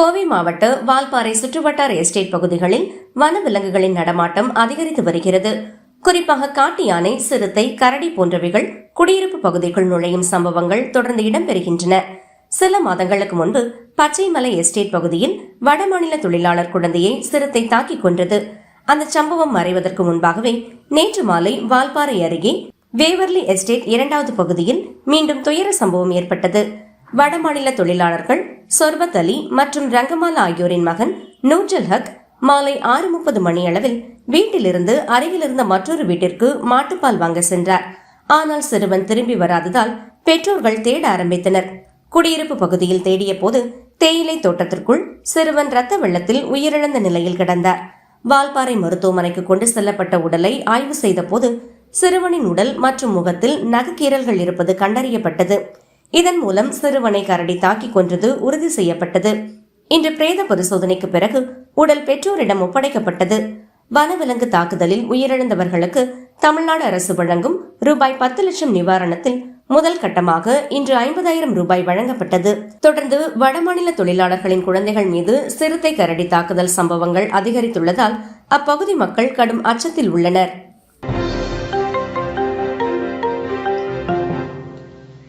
கோவை மாவட்ட வால்பாறை சுற்றுவட்டார எஸ்டேட் பகுதிகளில் வனவிலங்குகளின் நடமாட்டம் அதிகரித்து வருகிறது. குறிப்பாக காட்டு யானை சிறுத்தை கரடி போன்றவைகள் குடியிருப்பு பகுதிக்குள் நுழையும் சம்பவங்கள் தொடர்ந்து இடம்பெறுகின்றன சில மாதங்களுக்கு முன்பு பச்சைமலை எஸ்டேட் பகுதியில் வடமாநில தொழிலாளர் குழந்தையை சிறுத்தை தாக்கிக் கொன்றது. அந்த சம்பவம் மறைவதற்கு முன்பாகவே நேற்று மாலை வால்பாறை அருகே வேவர்லி எஸ்டேட் இரண்டாவது பகுதியில் மீண்டும் துயர சம்பவம் ஏற்பட்டது. வடமாநில தொழிலாளர்கள் சொர்பத் அலி மற்றும் ரங்கமாலா ஆகியோரின் மகன் நூர்ஜல் ஹக் மாலை ஆறு முப்பது மணியளவில் வீட்டிலிருந்து அருகில் இருந்த மற்றொரு வீட்டிற்கு மாட்டுப்பால் வாங்க சென்றார். ஆனால் சிறுவன் திரும்பி வராததால் பெற்றோர்கள் தேட ஆரம்பித்தனர். குடியிருப்பு பகுதியில் தேடிய போது தேயிலை தோட்டத்திற்குள் சிறுவன் ரத்த வெள்ளத்தில் உயிரிழந்த நிலையில் கிடந்தார். வால்பாறை மருத்துவமனைக்கு கொண்டு செல்லப்பட்ட உடலை ஆய்வு செய்த போது சிறுவனின் உடல் மற்றும் முகத்தில் நகக்கீரல்கள் இருப்பது கண்டறியப்பட்டது. இதன் மூலம் சிறுவனை கரடி தாக்கிக் கொன்றது உறுதி செய்யப்பட்டது. இன்று பிரேத பரிசோதனைக்கு பிறகு உடல் பெற்றோரிடம் ஒப்படைக்கப்பட்டது. வனவிலங்கு தாக்குதலில் உயிரிழந்தவர்களுக்கு தமிழ்நாடு அரசு வழங்கும் ரூபாய் பத்து லட்சம் நிவாரணத்தில் முதல் கட்டமாக இன்று ஐம்பதாயிரம் ரூபாய் வழங்கப்பட்டது. தொடர்ந்து வடமாநில தொழிலாளர்களின் குழந்தைகள் மீது சிறுத்தை கரடி தாக்குதல் சம்பவங்கள் அதிகரித்துள்ளதால் அப்பகுதி மக்கள் கடும் அச்சத்தில் உள்ளனர்.